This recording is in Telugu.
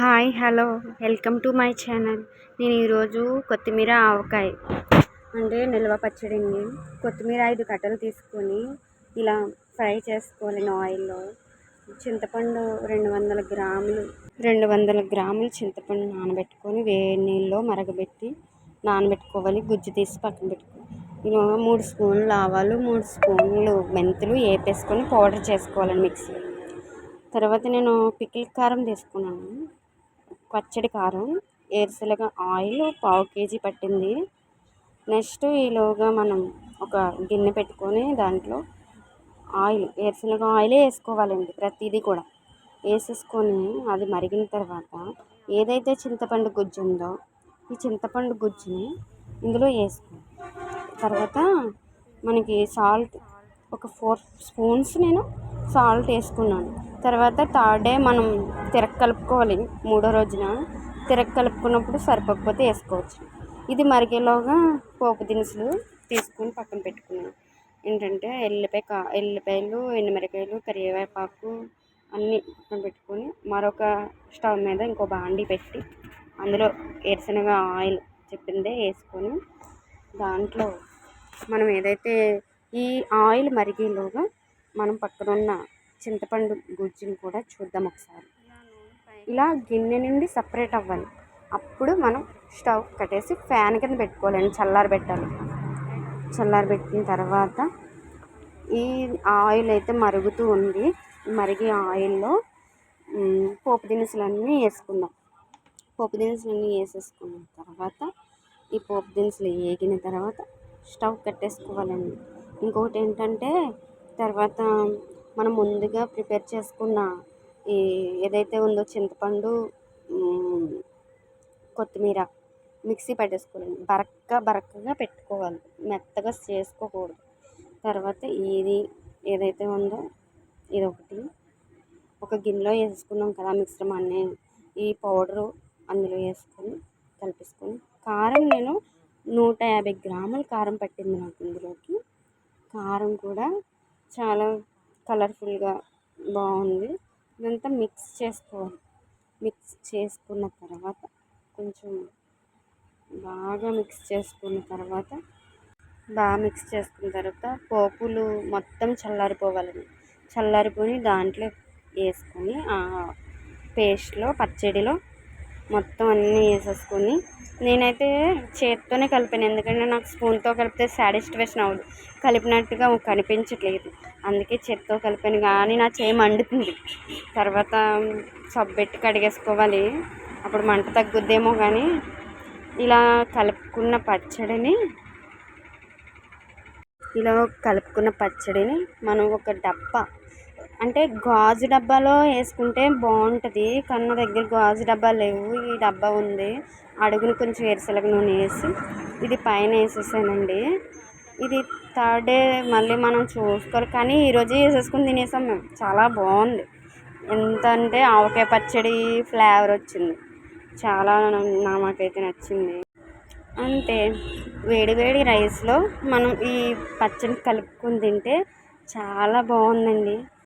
Hi hello. Welcome to my channel. నేను ఈరోజు కొత్తిమీర ఆవకాయ. అంటే నిల్వ పచ్చడి అండి. కొత్తిమీర ఐదు కట్టలు తీసుకొని ఇలా ఫ్రై చేసుకోవాలి ఆయిల్లో. చింతపండు రెండు వందల గ్రాములు రెండు వందల గ్రాములు చింతపండు నానబెట్టుకొని వేడి నీళ్ళలో మరగబెట్టి నానబెట్టుకోవాలి. గుజ్జు తీసి పక్కన పెట్టుకోవాలి ఇలా మూడు స్పూన్లు ఆవాలు మూడు స్పూన్లు మెంతులు వేపేసుకొని పౌడర్ చేసుకోవాలండి మిక్సీ తర్వాత నేను పికిల్ కారం తీసుకున్నాను. పచ్చడి కారం ఏరుశనగ ఆయిల్ పావు కేజీ పట్టింది. నెక్స్ట్ ఈలోగా మనం ఒక గిన్నె పెట్టుకొని దాంట్లో ఆయిల్ వేరుశనగ ఆయిలే వేసుకోవాలండి ప్రతిదీ కూడా. వేసేసుకొని అది మరిగిన తర్వాత ఏదైతే చింతపండు గుజ్జు ఉందో ఈ చింతపండు గుజ్జుని ఇందులో వేసుకోవాలి. తర్వాత మనకి సాల్ట్ ఒక ఫోర్ స్పూన్స్ నేను సాల్ట్ వేసుకున్నాను. తర్వాత థర్డ్ డే మనం తిరగ కలుపుకోవాలి మూడో రోజున. తిరగ కలుపుకున్నప్పుడు సరిపోకపోతే వేసుకోవచ్చు. ఇది మరిగేలోగా పోపు దినుసులు తీసుకొని పక్కన పెట్టుకున్నాను ఏంటంటే ఎల్లిపాయ కా ఎల్లిపాయలు ఎండుమిరకాయలు కరివేపాకు అన్నీ పక్కన పెట్టుకొని మరొక స్టవ్ మీద ఇంకో బాండీ పెట్టి అందులో వేరుశనగ ఆయిల్ చెప్పిందే వేసుకొని దాంట్లో మనం ఏదైతే ఈ ఆయిల్ మరిగేలోగా మనం పక్కన ఉన్న చింతపండు గుజ్జుని కూడా చూద్దాం ఒకసారి. ఇలా గిన్నె నుండి సపరేట్ అవ్వాలి. అప్పుడు మనం స్టవ్ కట్టేసి ఫ్యాన్ కింద పెట్టుకోవాలండి చల్లారి పెట్టాలి. చల్లారి పెట్టిన తర్వాత ఈ ఆయిల్ అయితే మరుగుతూ ఉంది. మరిగే ఆయిల్లో పోపు దినుసులన్నీ వేసుకుందాం. పోపు దినుసులన్నీ వేసేసుకున్న తర్వాత ఈ పోపు దినుసులు వేగిన తర్వాత స్టవ్ కట్టేసుకోవాలండి. ఇంకొకటి ఏంటంటే తర్వాత మనం ముందుగా ప్రిపేర్ చేసుకున్న ఈ ఏదైతే ఉందో చింతపండు కొత్తిమీర మిక్సీ పట్టేసుకోవాలి. బరక్క బరక్కగా పెట్టుకోవాలి. మెత్తగా చేసుకోకూడదు. తర్వాత ఇది ఏదైతే ఉందో ఇది ఒకటి ఒక గిన్నెలో వేసుకున్నాం కదా మిశ్రమాన్ని. ఈ పౌడరు అందులో వేసుకొని కలిపేసుకొని. కారం నేను నూట యాభై గ్రాముల కారం పట్టింది నాకు ఇందులోకి. కారం కూడా చాలా కలర్ఫుల్గా బాగుంది. ఇదంతా మిక్స్ చేసుకోవాలి. మిక్స్ చేసుకున్న తర్వాత కొంచెం బాగా మిక్స్ చేసుకున్న తర్వాత బాగా మిక్స్ చేసుకున్న తర్వాత పోపులు మొత్తం చల్లారిపోవాలండి. చల్లారిపోయి దాంట్లో వేసుకొని పేస్ట్లో పచ్చడిలో మొత్తం అన్నీ వేసేసుకొని నేనైతే చేత్తోనే కలిపాను. ఎందుకంటే నాకు స్పూన్తో కలిపితే సాటిస్ఫాక్షన్ అవ్వదు. కలిపినట్టుగా కనిపించట్లేదు. అందుకే చేత్తో కలిపాను. కానీ నా చేయి మండుతుంది. తర్వాత సబ్బెట్టి కడిగేసుకోవాలి. అప్పుడు మంట తగ్గుద్దేమో కానీ ఇలా కలుపుకున్న పచ్చడిని ఇలా కలుపుకున్న పచ్చడిని మనం ఒక డబ్బా అంటే గాజు డబ్బాలో వేసుకుంటే బాగుంటుంది కానీ నా దగ్గర గాజు డబ్బా లేవు. ఈ డబ్బా ఉంది. అడుగును కొంచెం వేరుశనగ నూనె వేసి ఇది పైన వేసేసానండి. ఇది థర్డ్ డే మళ్ళీ మనం చూసుకోవాలి. కానీ ఈరోజు వేసేసుకుని తినేసాం మేము. చాలా బాగుంది. ఎంత అంటే ఆవకాయ పచ్చడి ఫ్లేవర్ వచ్చింది. చాలా నాకైతే నచ్చింది. అంటే వేడి వేడి రైస్లో మనం ఈ పచ్చడి కలుపుకొని తింటే చాలా బాగుందండి.